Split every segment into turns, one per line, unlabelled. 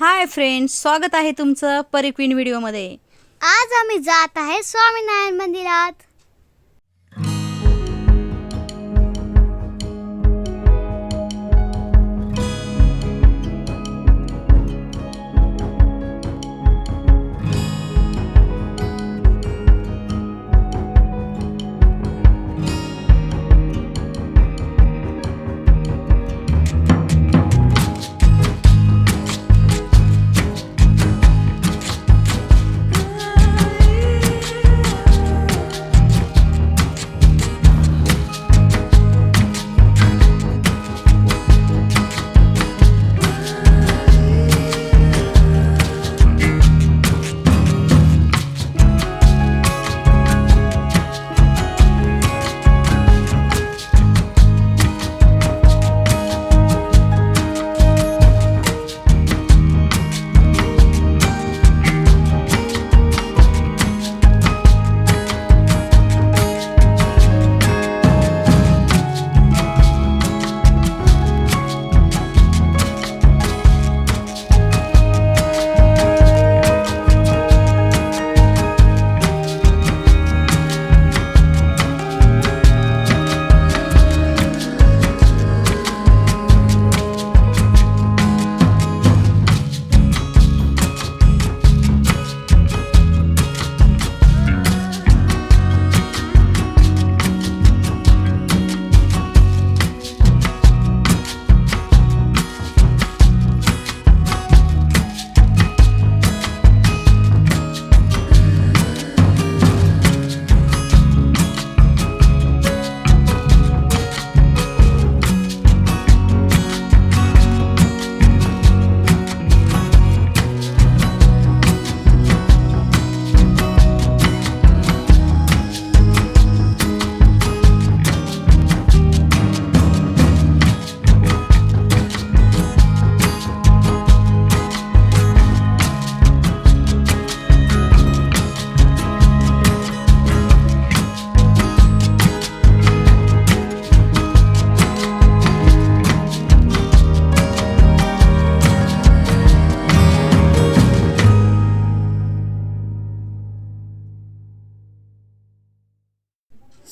Hi friends स्वागत आहे तुमचं परिक्वीन व्हिडिओमध्ये.
आज आम्ही जात आहे स्वामीनारायण मंदिरात.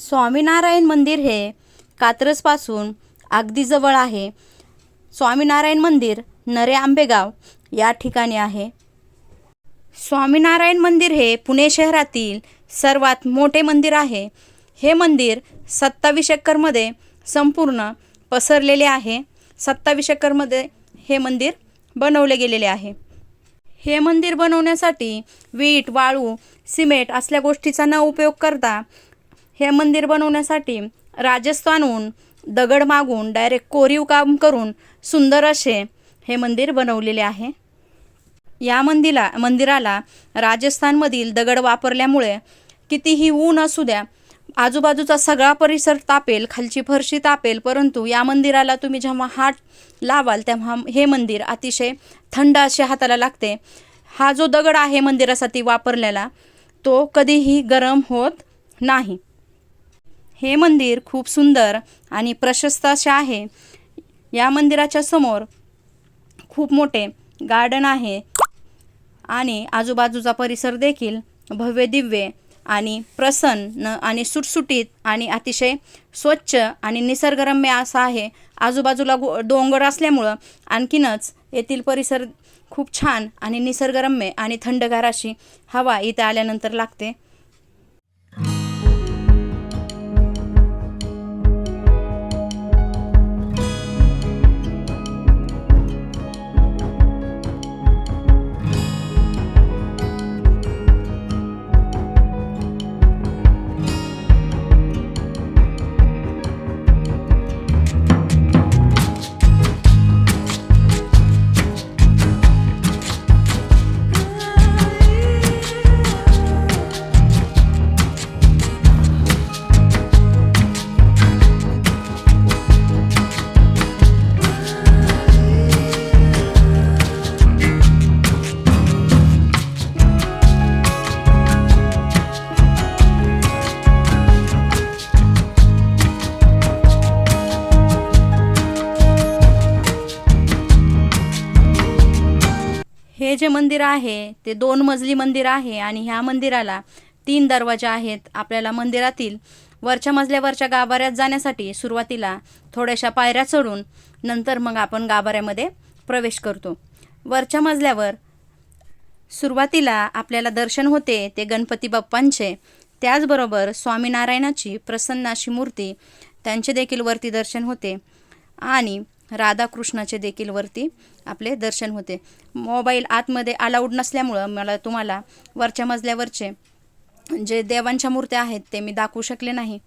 स्वामीनारायण मंदिर हे कात्रजपासून अगदी जवळ आहे. स्वामीनारायण मंदिर नरे आंबेगाव या ठिकाणी आहे. स्वामीनारायण मंदिर हे पुणे शहरातील सर्वात मोठे मंदिर आहे. हे मंदिर सत्तावीस एकरमध्ये संपूर्ण पसरलेले आहे. सत्तावीस एकरमध्ये हे मंदिर बनवले गेलेले आहे. हे मंदिर बनवण्यासाठी वीट वाळू सिमेंट असल्या गोष्टीचा न उपयोग करता हे मंदिर बनवण्यासाठी राजस्थानहून दगड मागून डायरेक्ट कोरीव काम करून सुंदर असे हे मंदिर बनवलेले आहे. या मंदिरा मंदिराला राजस्थानमधील दगड वापरल्यामुळे कितीही ऊन असू द्या आजूबाजूचा सगळा परिसर तापेल खालची फरशी तापेल परंतु या मंदिराला तुम्ही जेव्हा हात लावाल तेव्हा हे मंदिर अतिशय थंड असे हाताला लागते. हा जो दगड आहे मंदिरासाठी वापरलेला तो कधीही गरम होत नाही. हे मंदिर खूप सुंदर आणि प्रशस्त असे आहे. या मंदिराच्या समोर खूप मोठे गार्डन आहे आणि आजूबाजूचा परिसर देखील भव्य दिव्य आणि प्रसन्न आणि सुटसुटीत आणि अतिशय स्वच्छ आणि निसर्गरम्य असा आहे. आजूबाजूला गो डोंगर असल्यामुळं आणखीनच येथील परिसर खूप छान आणि निसर्गरम्य आणि थंडगार अशी हवा इथे आल्यानंतर लागते. जे मंदिर आहे ते दोन मजली मंदिर आहे आणि ह्या मंदिराला तीन दरवाजे आहेत आपल्याला मंदिरातील वरच्या मजल्यावरच्या गाभाऱ्यात जाण्यासाठी सुरुवातीला थोड्याशा पायऱ्या चढून नंतर मग आपण गाभाऱ्यामध्ये प्रवेश करतो. वरच्या मजल्यावर सुरुवातीला आपल्याला दर्शन होते ते गणपती बाप्पांचे. त्याचबरोबर स्वामीनारायणाची प्रसन्न अशी मूर्ती त्यांचे देखील वरती दर्शन होते. आणि राधाकृष्णाचे देखील वरती आपले दर्शन होते. मोबाईल आतमध्ये अलाउड नसल्यामुळं मला तुम्हाला वरच्या मजल्यावरचे जे देवांच्या मूर्त्या आहेत ते मी दाखवू शकले नाही.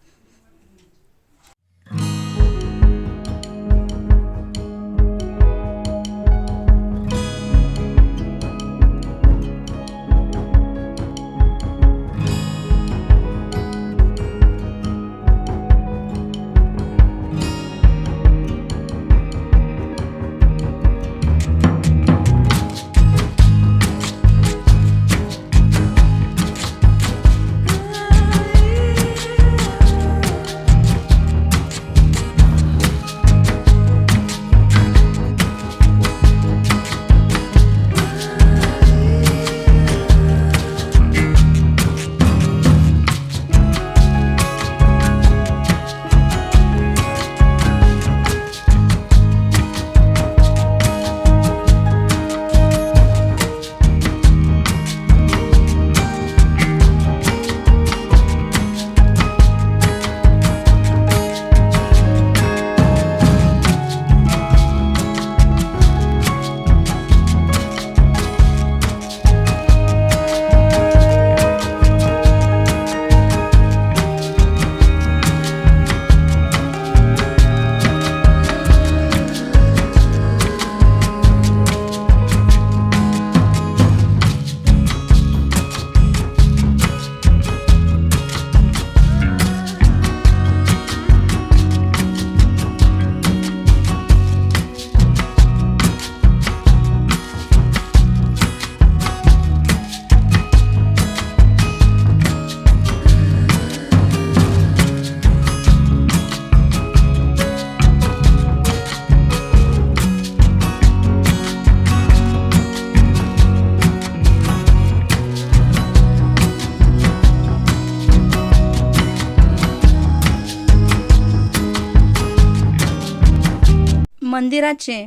मंदिराचे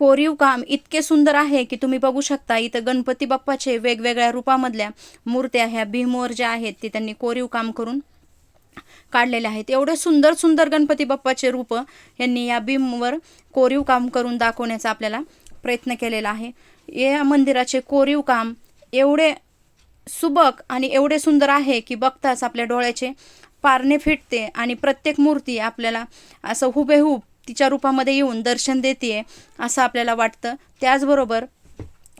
कोरीव काम इतके सुंदर आहे की तुम्ही बघू शकता इथं गणपती बाप्पाचे वेगवेगळ्या रूपामधल्या मूर्त्या ह्या भीमवर ज्या आहेत ते त्यांनी कोरीव काम करून काढलेले आहेत. एवढे सुंदर सुंदर गणपती बाप्पाचे रूप यांनी या भीमवर कोरीव काम करून दाखवण्याचा आपल्याला प्रयत्न केलेला आहे. या मंदिराचे कोरीव काम एवढे सुबक आणि एवढे सुंदर आहे की बघताच आपल्या डोळ्याचे पारणे फिटते आणि प्रत्येक मूर्ती आपल्याला असं हुबेहूब तिच्या रूपामध्ये येऊन दर्शन देते असं आपल्याला वाटतं. त्याचबरोबर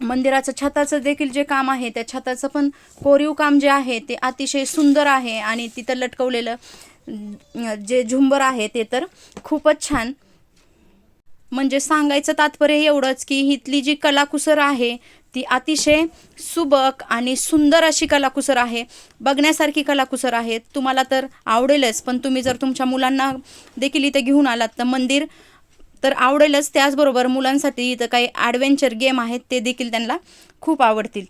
मंदिराचं छताचं देखील जे काम आहे त्या छताचं पण कोरीव काम जे आहे ते अतिशय सुंदर आहे आणि तिथं लटकवलेलं जे झुंबर आहे ते तर खूपच छान. म्हणजे सांगायचं तात्पर्य एवढंच की इथली जी कलाकुसर आहे ती अतिशय सुबक आणि सुंदर अशी कलाकुसर आहे. बघण्यासारखी कलाकुसर आहे. तुम्हाला तर आवडेलच पण तुम्ही जर तुमच्या मुलांना देखील इथे घेऊन आलात तर मंदिर तर आवडेलच. त्याचबरोबर मुलांसाठी इथं काही ॲडव्हेंचर गेम आहेत ते देखील त्यांना खूप आवडतील.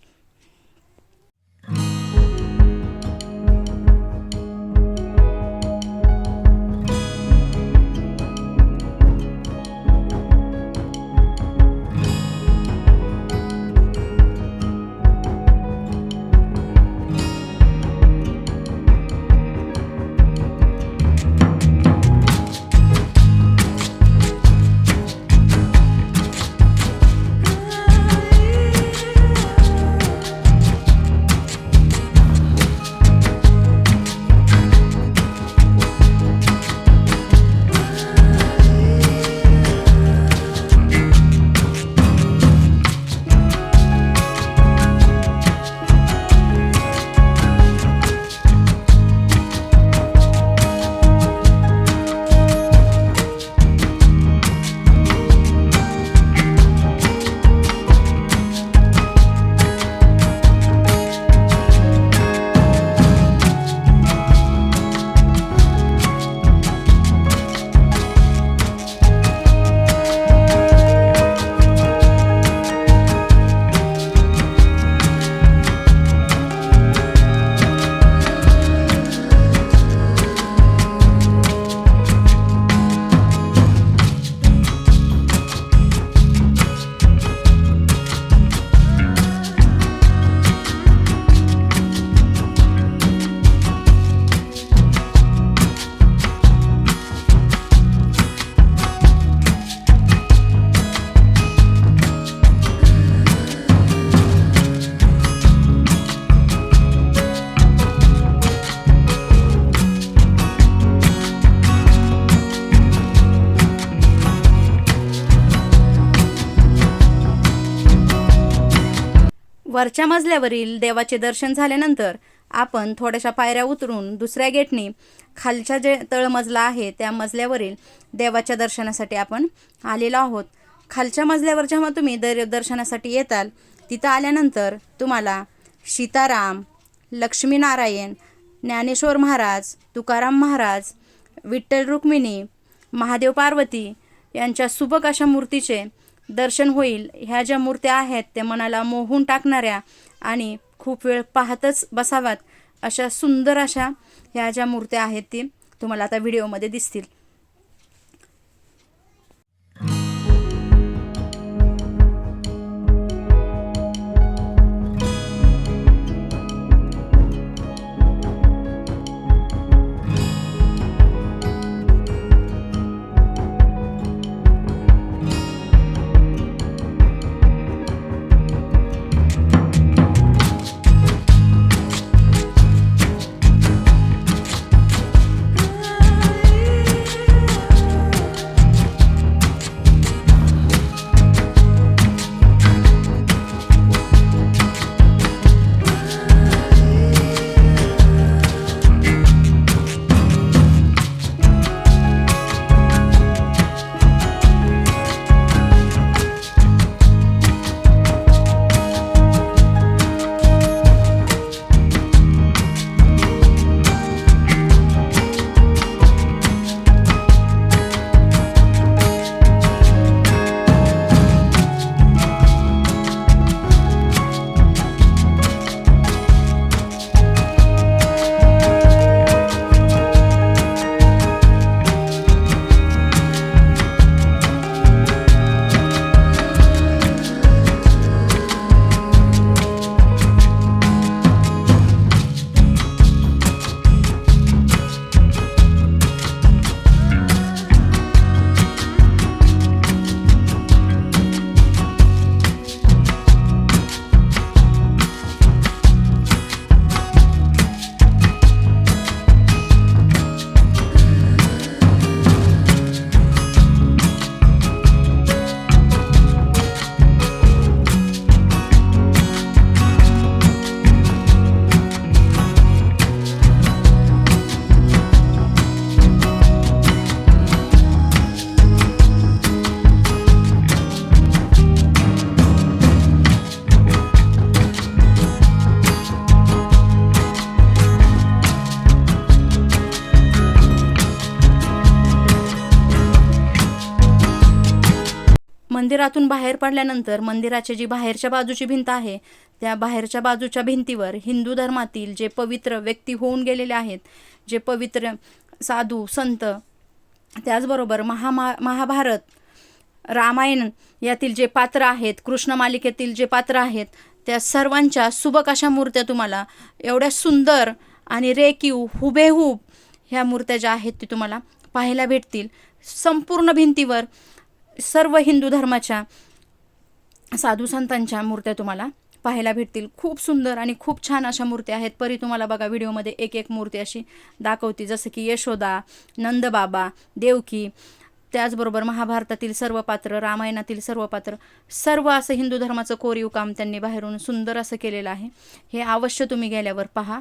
वरच्या मजल्यावरील देवाचे दर्शन झाल्यानंतर आपण थोड्याशा पायऱ्या उतरून दुसऱ्या गेटने खालच्या जे तळमजला आहे त्या मजल्यावरील देवाच्या दर्शनासाठी आपण आलेलो आहोत. खालच्या मजल्यावर जेव्हा तुम्ही दर दर्शनासाठी येताल तिथं आल्यानंतर तुम्हाला सीताराम लक्ष्मीनारायण ज्ञानेश्वर महाराज तुकाराम महाराज विठ्ठल रुक्मिणी महादेव पार्वती यांच्या सुबक अशा मूर्तीचे दर्शन होईल. ह्या ज्या मूर्त्या आहेत त्या मनाला मोहून टाकणाऱ्या आणि खूप वेळ पाहतच बसाव्यात अशा सुंदर अशा ह्या ज्या मूर्त्या आहेत ती तुम्हाला आता व्हिडिओमध्ये दिसतील. मंदिरातून बाहेर पडल्यानंतर मंदिराची जी बाहेरच्या बाजूची भिंत आहे त्या बाहेरच्या बाजूच्या भिंतीवर हिंदू धर्मातील जे पवित्र व्यक्ती होऊन गेलेले आहेत जे पवित्र साधू संत त्याचबरोबर महामा महाभारत रामायण यातील जे पात्र आहेत कृष्ण मालिकेतील जे पात्र आहेत त्या सर्वांच्या सुबक अशा मूर्त्या तुम्हाला एवढ्या सुंदर आणि रेकीव हुबेहूब ह्या मूर्त्या ज्या आहेत ते तुम्हाला पाहायला भेटतील. संपूर्ण भिंतीवर सर्व हिंदू धर्माच्या साधू संतांच्या मूर्त्या तुम्हाला पाहायला भेटतील. खूप सुंदर आणि खूप छान अशा मूर्त्या आहेत. परी तुम्हाला बघा व्हिडिओमध्ये एक एक मूर्ती अशी दाखवते. जसं की यशोदा नंदबाबा देवकी त्याचबरोबर महाभारतातील सर्व पात्र रामायणातील सर्व पात्र सर्व असं हिंदू धर्माचं कोरीव काम त्यांनी बाहेरून सुंदर असं केलेलं आहे. हे अवश्य तुम्ही गेल्यावर पहा.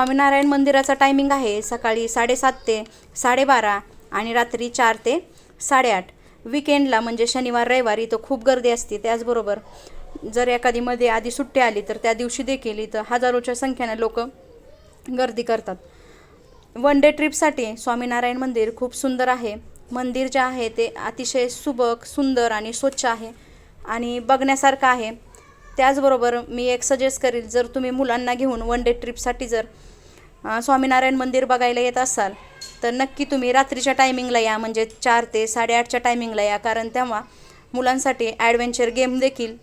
स्वामीनारायण मंदिराचा टायमिंग आहे सकाळी साडेसात ते साडेबारा आणि रात्री चार ते साडेआठ. विकेंडला म्हणजे शनिवार रविवार इथं खूप गर्दी असते. त्याचबरोबर जर एखादी मध्ये आधी सुट्टी आली तर त्या दिवशी देखील इथं हजारोच्या संख्येने लोक गर्दी करतात. वन डे ट्रिपसाठी स्वामीनारायण मंदिर खूप सुंदर आहे. मंदिर जे आहे ते अतिशय सुबक सुंदर आणि स्वच्छ आहे आणि बघण्यासारखं आहे. त्याचबरोबर मी एक सजेस्ट करेल जर तुम्ही मुलांना घेऊन वन डे ट्रिपसाठी जर स्वामीनारायण मंदिर बघायला येत असाल तर नक्की तुम्ही रात्रीच्या टायमिंगला या म्हणजे चार ते साडेआठच्या टायमिंगला या. कारण तेव्हा मुलांसाठी ॲडव्हेंचर गेम देखील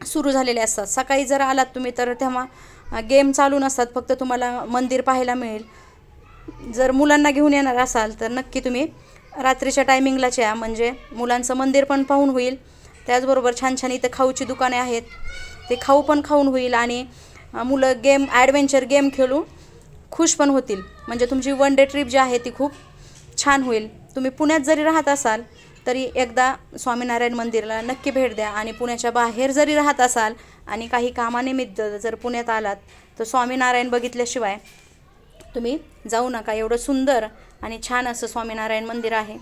सुरू झालेले असतात. सकाळी जर आलात तुम्ही तर तेव्हा गेम चालू नसतात. फक्त तुम्हाला मंदिर पाहायला मिळेल. जर मुलांना घेऊन येणार असाल तर नक्की तुम्ही रात्रीच्या टायमिंगलाच या. म्हणजे मुलांचं मंदिर पण पाहून होईल. त्याचबरोबर छान छान इथं खाऊची दुकाने आहेत. ते खाऊ पण खाऊन होईल. आणि मुलं गेम ॲडव्हेंचर गेम खेळून खुश पण होतील. म्हणजे तुमची वन डे ट्रिप जी आहे ती खूप छान होईल. तुम्ही पुण्यात जरी राहत असाल तरी एकदा स्वामीनारायण मंदिराला नक्की भेट द्या आणि पुण्याच्या बाहेर जरी राहत असाल आणि काही कामानिमित्त जर पुण्यात आलात तर स्वामीनारायण बघितल्याशिवाय तुम्ही जाऊ नका. एवढं सुंदर आणि छान असं स्वामीनारायण मंदिर आहे.